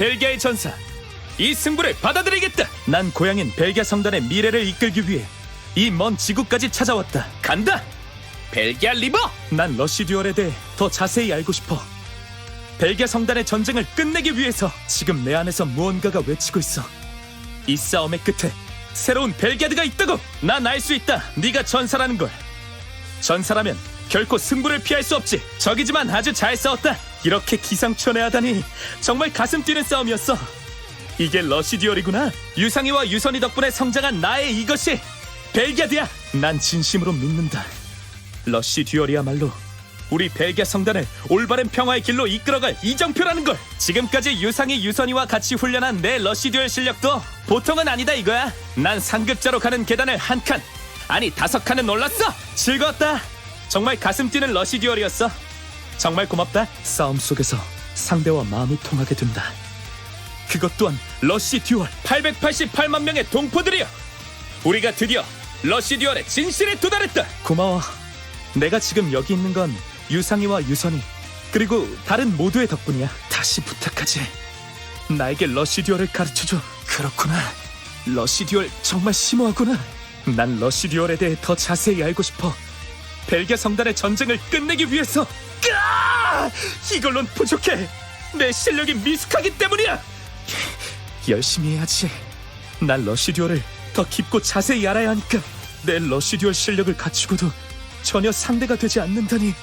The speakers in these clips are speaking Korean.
벨기아의 전사 이 승부를 받아들이겠다. 난 고향인 벨기아 성단의 미래를 이끌기 위해 이 먼 지구까지 찾아왔다. 간다! 벨기아 리버! 난 러쉬 듀얼에 대해 더 자세히 알고 싶어. 벨기아 성단의 전쟁을 끝내기 위해서 지금 내 안에서 무언가가 외치고 있어. 이 싸움의 끝에 새로운 벨기아드가 있다고! 난 알 수 있다! 네가 전사라는 걸! 전사라면 결코 승부를 피할 수 없지. 적이지만 아주 잘 싸웠다. 이렇게 기상천외하다니 정말 가슴 뛰는 싸움이었어. 이게 러시 듀얼이구나. 유상이와 유선이 덕분에 성장한 나의 이것이 벨기아드야. 난 진심으로 믿는다. 러시 듀얼이야말로 우리 벨기아 성단을 올바른 평화의 길로 이끌어갈 이정표라는 걸. 지금까지 유상이 유선이와 같이 훈련한 내 러시 듀얼 실력도 보통은 아니다 이거야. 난 상급자로 가는 계단을 한 칸 아니 다섯 칸은 올랐어. 즐거웠다 정말 가슴 뛰는 러시 듀얼이었어. 정말 고맙다. 싸움 속에서 상대와 마음이 통하게 된다. 그것 또한 러시 듀얼 888만 명의 동포들이여. 우리가 드디어 러시 듀얼의 진실에 도달했다. 고마워. 내가 지금 여기 있는 건 유상이와 유선이 그리고 다른 모두의 덕분이야. 다시 부탁하지. 나에게 러시 듀얼을 가르쳐줘. 그렇구나. 러시 듀얼 정말 심오하구나. 난 러시 듀얼에 대해 더 자세히 알고 싶어 벨기아 성단의 전쟁을 끝내기 위해서. 까! 이걸론 부족해. 내 실력이 미숙하기 때문이야. 열심히 해야지. 난 러시 듀얼을 더 깊고 자세히 알아야 하니까. 내 러시 듀얼 실력을 갖추고도 전혀 상대가 되지 않는다니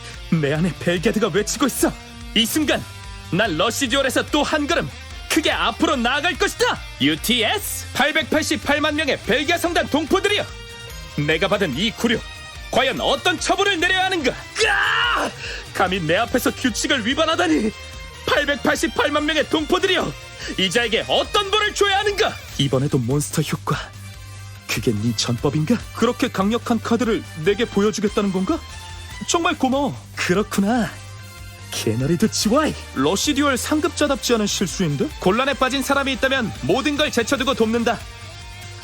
내 안에 벨게드가 외치고 있어. 이 순간 난 러시 듀얼에서 또 한 걸음 크게 앞으로 나아갈 것이다. UTS 888만 명의 벨기아 성단 동포들이여. 내가 받은 이 구류 과연 어떤 처분을 내려야 하는가 으아! 감히 내 앞에서 규칙을 위반하다니 888만 명의 동포들이여 이자에게 어떤 벌을 줘야 하는가 이번에도 몬스터 효과 그게 네 전법인가? 그렇게 강력한 카드를 내게 보여주겠다는 건가? 정말 고마워 그렇구나 개너리드 지와이 러시 듀얼 상급자답지 않은 실수인데? 곤란에 빠진 사람이 있다면 모든 걸 제쳐두고 돕는다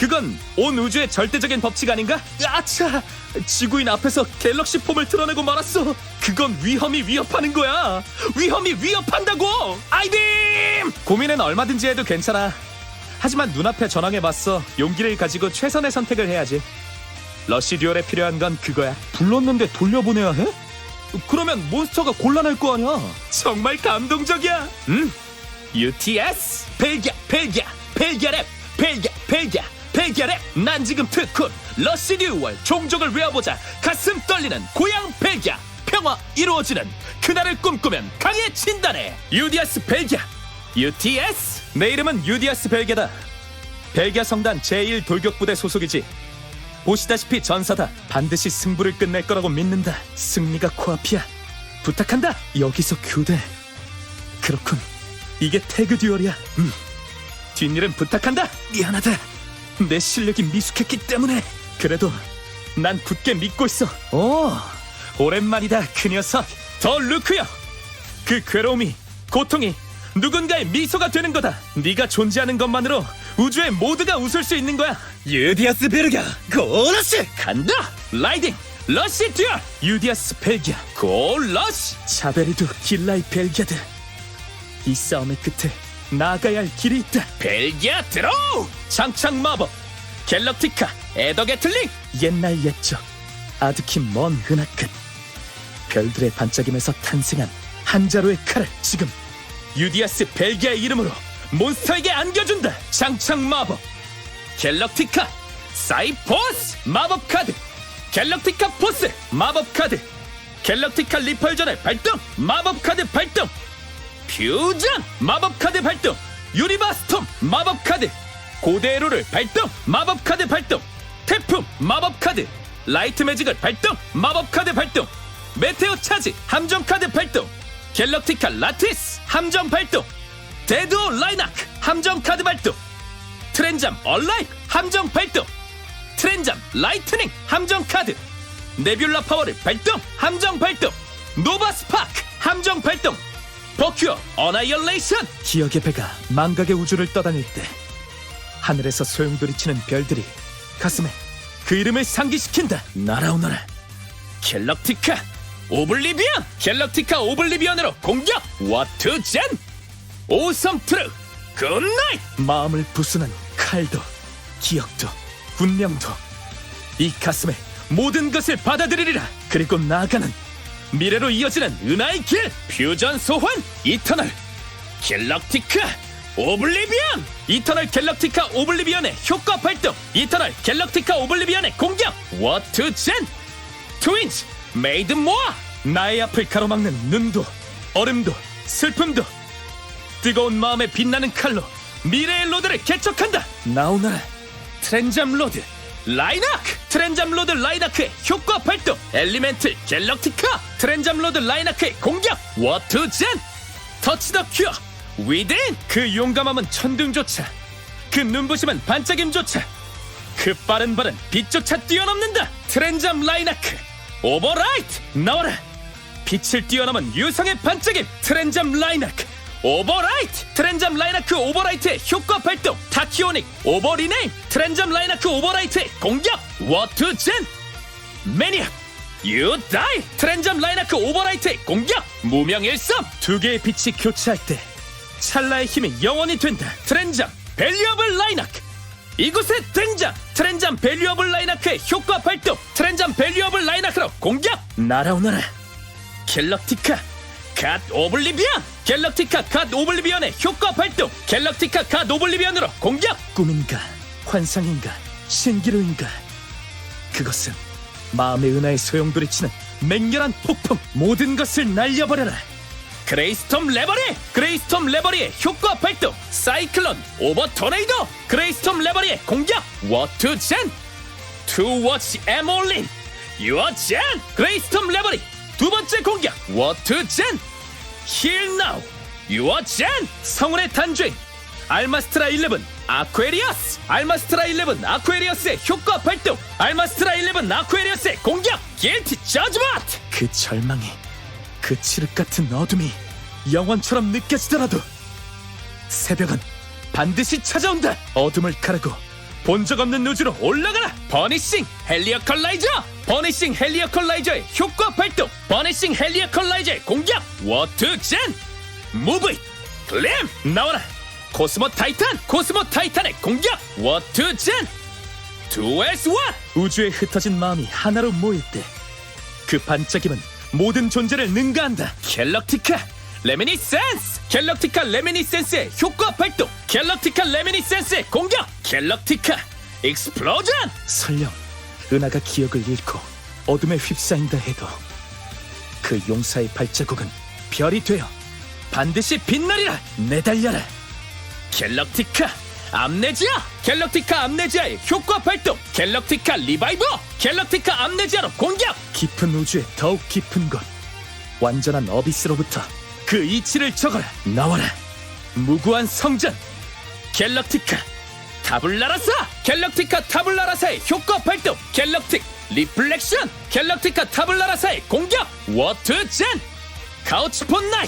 그건 온 우주의 절대적인 법칙 아닌가? 아차! 지구인 앞에서 갤럭시 폼을 드러내고 말았어! 그건 위험이 위협하는 거야! 위험이 위협한다고! 아이빔! 고민은 얼마든지 해도 괜찮아. 하지만 눈앞에 전황에 맞서 용기를 가지고 최선의 선택을 해야지. 러시 듀얼에 필요한 건 그거야. 불렀는데 돌려보내야 해? 그러면 몬스터가 곤란할 거 아니야? 정말 감동적이야! 응? UTS! 벨기아! 벨기아! 벨기아 랩! 벨기아! 벨기아! 벨기아 랩! 난 지금 특훈! 러시 듀얼! 종족을 외워보자! 가슴 떨리는 고향 벨기아! 평화 이루어지는 그날을 꿈꾸면 강해진다네! 유디아스 벨기아! UTS! 내 이름은 유디아스 벨기아다. 벨기아 성단 제1 돌격부대 소속이지. 보시다시피 전사다. 반드시 승부를 끝낼 거라고 믿는다. 승리가 코앞이야. 부탁한다. 여기서 교대. 그렇군. 이게 태그 듀얼이야. 음. 뒷일은 부탁한다. 미안하다. 내 실력이 미숙했기 때문에. 그래도 난 굳게 믿고 있어. 오, 오랜만이다, 그 녀석. 더 루크야. 그 괴로움이, 고통이 누군가의 미소가 되는 거다. 네가 존재하는 것만으로 우주의 모두가 웃을 수 있는 거야. 유디아스 베르가 고라시 간다. 라이딩. 러시 듀얼 유디아스 벨기아 고 러시 자베르도 길라이 벨기아드 이 싸움의 끝에 나아가야 할 길이 있다. 벨기아 드로우 장창 마법! 갤럭티카 에더게틀링 옛날 옛적 아득히 먼 은하 끝 별들의 반짝임에서 탄생한 한 자루의 칼을 지금 유디아스 벨기아의 이름으로 몬스터에게 안겨준다. 장창 마법! 갤럭티카 사이포스 마법 카드! 갤럭티카 포스 마법 카드! 갤럭티카 리펄전을 발동! 마법 카드 발동 퓨전! 마법 카드 발동! 유리바스톰 마법 카드! 고대로를 발동! 마법 카드 발동! 태풍 마법 카드! 라이트 매직을 발동! 마법 카드 발동! 메테오 차지! 함정 카드 발동! 갤럭티카 라티스! 함정 발동! 데드오 라이나크! 함정 카드 발동! 트렌잠 얼라이브 함정 발동! 트렌잠 라이트닝! 함정 카드! 네뷸라 파워를 발동! 함정 발동! 노바 스파크! 함정 발동 버큐어 어나이얼레이션 기억의 배가 망각의 우주를 떠다닐 때 하늘에서 소용돌이치는 별들이 가슴에 그 이름을 상기시킨다. 날아오너라. 갤럭티카 오블리비언. 갤럭티카 오블리비언으로 공격. 와투젠. 오섬 트루. 굿나잇! 마음을 부수는 칼도 기억도 운명도 이 가슴에 모든 것을 받아들이리라. 그리고 나아가는 미래로 이어지는 은하의 길 퓨전 소환 이터널. 갤럭티카 오블리비언. 이터널 갤럭티카 오블리비언의 효과 발동. 이터널 갤럭티카 오블리비언의 공격. 워트 젠 트윈즈 메이드 모아 나의 앞을 가로막는 눈도 얼음도 슬픔도. 뜨거운 마음에 빛나는 칼로 미래의 로드를 개척한다. 나오너라 트렌잠 로드 라이나크! 트렌잠 로드 라이나크의 효과 발동! 엘리멘틀 갤럭티카! 트렌잠 로드 라이나크의 공격! 워트 젠! 터치 더 큐어! 위드인 그 용감함은 천둥조차! 그 눈부심은 반짝임조차! 그 빠른 발은 빛조차 뛰어넘는다! 트렌잠 라이나크! 오버라이트! 나와라! 빛을 뛰어넘은 유성의 반짝임! 트렌잠 라이나크 오버라이트! 트렌잠 라이나크 오버라이트의 효과 발동! 타키오닉 오버리네임! 트렌잠 라이나크 오버라이트의 공격! 워트 젠! 매니악! 유 다이! 트렌잠 라이나크 오버라이트의 공격! 무명일섬 두 개의 빛이 교차할 때 찰나의 힘이 영원히 된다! 트렌잠 밸류어블 라이나크! 이곳의 등장 트렌잠 밸류어블 라이나크의 효과 발동! 트렌잠 밸류어블 라이나크로 공격! 날아오너라! 갤럭티카 갓 오블리비언! 갤럭티카 갓 오블리비언의 효과 발동! 갤럭티카 갓 오블리비언으로 공격! 꿈인가? 환상인가? 신기루인가? 그것은 마음의 은하에 소용돌이치는 맹렬한 폭풍! 모든 것을 날려버려라! 그레이스톰 레버리! 그레이스톰 레버리의 효과 발동! 사이클론 오버 토네이도! 그레이스톰 레버리의 공격! 워투 젠 투워치 에몰린 유어 젠 그레이스톰 레버리! 두 번째 공격! 워투 젠 힐 나우 유어 젠 성운의 단죄인. 알마스트라 11 아쿠에리어스. 알마스트라 11 아쿠에리어스의 효과 발동. 알마스트라 11 아쿠에리어스의 공격. 길티 저즈먼트 그 절망이 그 칠흑 같은 어둠이 영원처럼 느껴지더라도 새벽은 반드시 찾아온다. 어둠을 가르고 본 적 없는 우주로 올라가라. 버니싱 헬리어 컬라이저. 버니싱 헬리어 컬라이저의 효과 발동. 버니싱 헬리어 컬라이저의 공격. 워트 젠. 무브 잇 글램. 나와라. 코스모 타이탄. 코스모 타이탄의 공격. 워트 젠. 2S1 우주에 흩어진 마음이 하나로 모일 때 그 반짝임은 모든 존재를 능가한다. 갤럭티카 레미니센스! 갤럭티카 레미니센스의 효과 발동! 갤럭티카 레미니센스의 공격! 갤럭티카 익스플로전! 설령 은하가 기억을 잃고 어둠에 휩싸인다 해도 그 용사의 발자국은 별이 되어 반드시 빛나리라! 내달려라! 갤럭티카 암네지아! 갤럭티카 암네지아의 효과 발동! 갤럭티카 리바이버! 갤럭티카 암네지아로 공격! 깊은 우주의 더욱 깊은 곳 완전한 어비스로부터 그 이치를 적어라. 나와라. 무구한 성전. 갤럭티카. 타블라라사 갤럭티카 타블라라사의 효과 발동. 갤럭틱 리플렉션. 갤럭티카 타블라라사의 공격. 워트 젠. 카우치폰 나이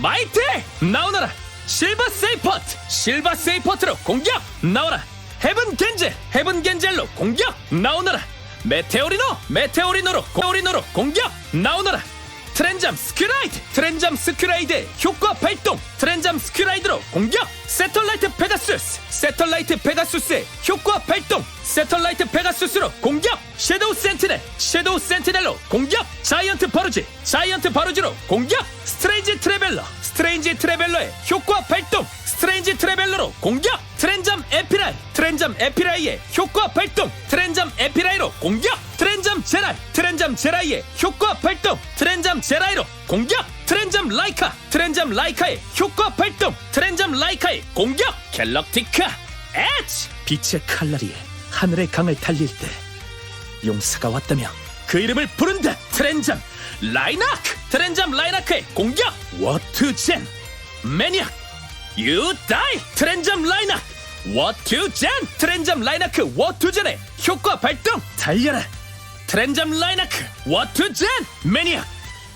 마이트 나오너라. 실버 세이퍼트. 실버 세이퍼트로 공격. 나오라. 헤븐 겐젤. 헤븐 겐젤로 공격. 나오너라. 메테오리노. 메테오리노로. 메테오리노로 공격. 나오너라 트렌잠 스큐라이드! 트렌잠 스큐라이드의 효과 발동! 트렌잠 스큐라이드로 공격! 세털라이트 페가수스! 세털라이트 페가수스의 효과 발동! 세털라이트 페가수스로 공격! 섀도우 센티넬! 섀도우 센티넬로 공격! 자이언트 바루지! 자이언트 바루지로 공격! 스트레인지 트레벨러! 스트레인지 트레벨러의 효과 발동! 스트레인지 트레벨러로 공격! 트렌잠 에피라이! 트렌잠 에피라이의 효과 발동! 트렌잠 에피라이로 공격 트렌잠 제라이의 효과 발동! 트렌잠 제라이로 공격! 트렌잠 라이카! 트렌잠 라이카의 효과 발동! 트렌잠 라이카의 공격! 갤럭티카 엣지 빛의 칼날이 하늘의 강을 달릴 때 용사가 왔다며 그 이름을 부른다! 트렌잠 라이나크! 트렌잠 라이나크의 공격! 워트젠! 매니악! 유 다이! 트렌잠 라이나크 워트젠! 트렌잠 라이나크 워트젠의 효과 발동! 달려라 트렌잠 라이나크 워트젠 매니악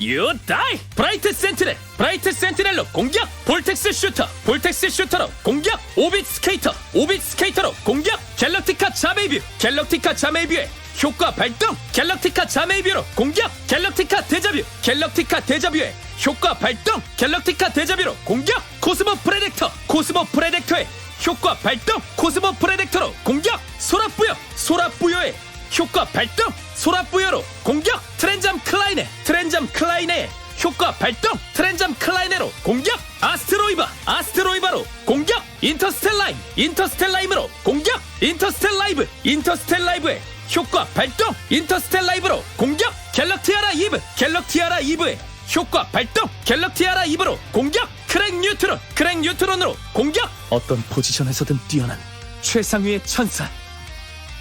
유 다이 브라이트 센티넬 브라이트 센티넬로 공격 볼텍스 슈터 볼텍스 슈터로 공격 오빗 스케이터 오빗 스케이터로 공격 갤럭티카 자메이뷰 갤럭티카 자메이뷰의 효과 발동 갤럭티카 자메이뷰로 공격 갤럭티카 데자뷰 갤럭티카 데자뷰의 효과 발동 갤럭티카 데자뷰로 공격 코스모 프레덱터 코스모 프레덱터의 효과 발동 코스모 프레덱터로 공격 소라뿌여 소라뿌여의 효과 발동 소라뿌여로 공격! 트렌잠 클라이네! 트렌잠 클라이네의 효과 발동! 트렌잠 클라이네로 공격! 아스트로이바! 아스트로이바로 공격! 인터스텔라임! 인터스텔라임으로 공격! 인터스텔라이브! 인터스텔라이브의 효과 발동! 인터스텔라이브로 공격! 갤럭티아라 이브! 갤럭티아라 이브의 효과 발동! 갤럭티아라 이브로 공격! 크랭 뉴트론! 크랭 뉴트론으로 공격! 어떤 포지션에서든 뛰어난 최상위의 천사!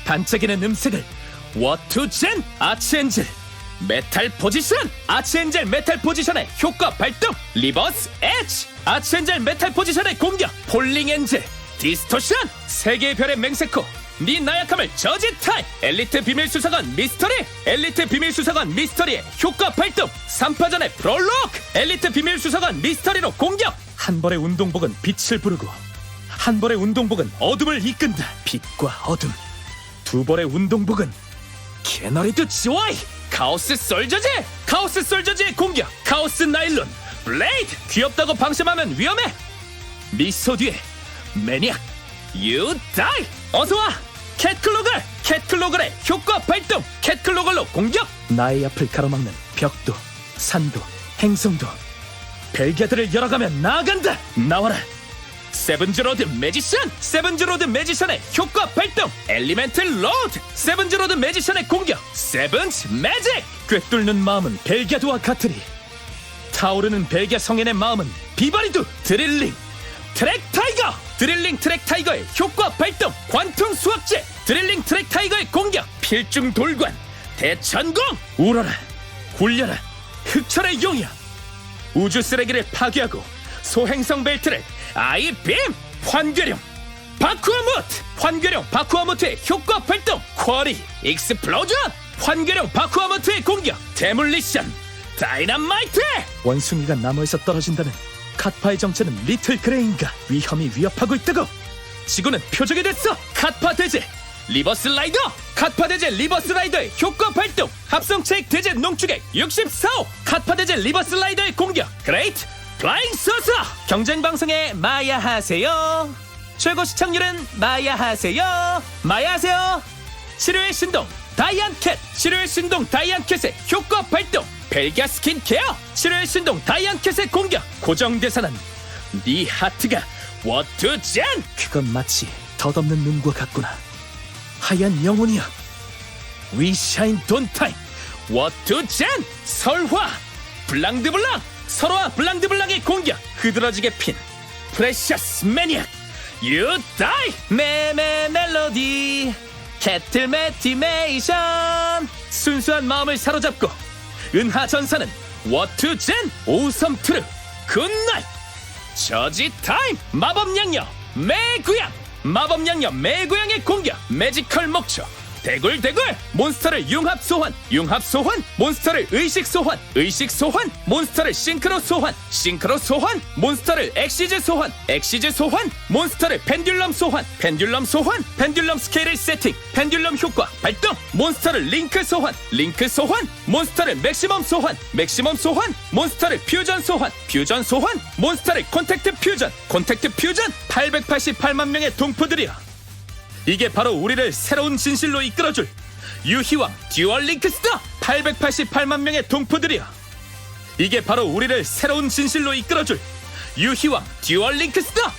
반짝이는 음색을 워투젠 아치엔젤. 메탈 포지션 아치엔젤 메탈 포지션의 효과 발동 리버스 엣지. 아치엔젤 메탈 포지션의 공격 폴링 엔젤. 디스토션 세계의 별의 맹세코. 네 나약함을 저지 타임. 엘리트 비밀 수사관 미스터리. 엘리트 비밀 수사관 미스터리의 효과 발동 3파전의 프롤로그. 엘리트 비밀 수사관 미스터리로 공격. 한 벌의 운동복은 빛을 부르고 한 벌의 운동복은 어둠을 이끈다. 빛과 어둠. 두 벌의 운동복은 캐너리드 지와이 카오스 솔저지 카오스 솔저지의 공격 카오스 나일론 블레이드 귀엽다고 방심하면 위험해. 미소 뒤에 매니악 유 다이. 어서와. 캣클로글 캣클로글의 효과 발동. 캣클로글로 공격. 나의 앞을 가로막는 벽도 산도 행성도. 벨기아들을 열어가면 나아간다. 나와라 세븐즈 로드 매지션 세븐즈 로드 매지션의 효과 발동 엘리멘틀 로드 세븐즈 로드 매지션의 공격 세븐즈 매직! 꿰뚫는 마음은 벨기아드와 같으리 타오르는 벨기아 성인의 마음은 비바리두 드릴링 트랙 타이거! 드릴링 트랙 타이거의 효과 발동 관통 수학제! 드릴링 트랙 타이거의 공격 필중 돌관 대천공! 울어라 굴려라 흑철의 용이야! 우주 쓰레기를 파괴하고 소행성 벨트를 아이빔! 환괴령. 바쿠아무트! 환괴령 바쿠아무트의 효과 발동! 쿼리! 익스플로전 환괴령 바쿠아무트의 공격! 데몰리션! 다이너마이트! 원숭이가 나무에서 떨어진다는 카파의 정체는 리틀 그레인가 위험이 위협하고 있다고! 지구는 표적이 됐어! 카파 대제! 리버스 라이더! 카파 대제 리버스 라이더의 효과 발동! 합성 체액 대제 농축액 64호! 카파 대제 리버스 라이더의 공격! 그레이트! 플 라잉 서서 경쟁 방송에 마야 하세요. 최고 시청률은 마야 하세요. 마야 하세요! 치료의 신동 다이안캣! 치료의 신동 다이안캣의 효과 발동! 벨기아 스킨케어! 치료의 신동 다이안캣의 공격! 고정 대사는 네 하트가 워투젠 그건 마치 덧없는 눈과 같구나. 하얀 영혼이야 위샤인 돈타임 워투젠 설화! 블랑드블랑 서로와 블랑드블랑의 공격. 흐드러지게 핀. 프레셔스 매니악. 유 다이 메메 멜로디. 캐틀 매티메이션. 순수한 마음을 사로잡고 은하 전사는 워투젠 오섬 트루. 굿나잇. 저지 타임. 마법 양녀 매구양 마법 양녀 매구양의 공격. 매지컬 목초 대굴 대굴 몬스터를 융합 소환 융합 소환 몬스터를 의식 소환 의식 소환 몬스터를 싱크로 소환 싱크로 소환 몬스터를 엑시즈 소환 엑시즈 소환 몬스터를 펜듈럼 소환 펜듈럼 소환 펜듈럼 스케일을 세팅 펜듈럼 효과 발동 몬스터를 링크 소환 링크 소환 몬스터를 맥시멈 소환 맥시멈 소환 몬스터를 퓨전 소환 퓨전 소환 몬스터를 콘택트 퓨전 콘택트 퓨전 888만 명의 동포들이여 이게 바로 우리를 새로운 진실로 이끌어줄 유희왕 듀얼 링크스다 888만 명의 동포들이야. 이게 바로 우리를 새로운 진실로 이끌어줄 유희왕 듀얼 링크스다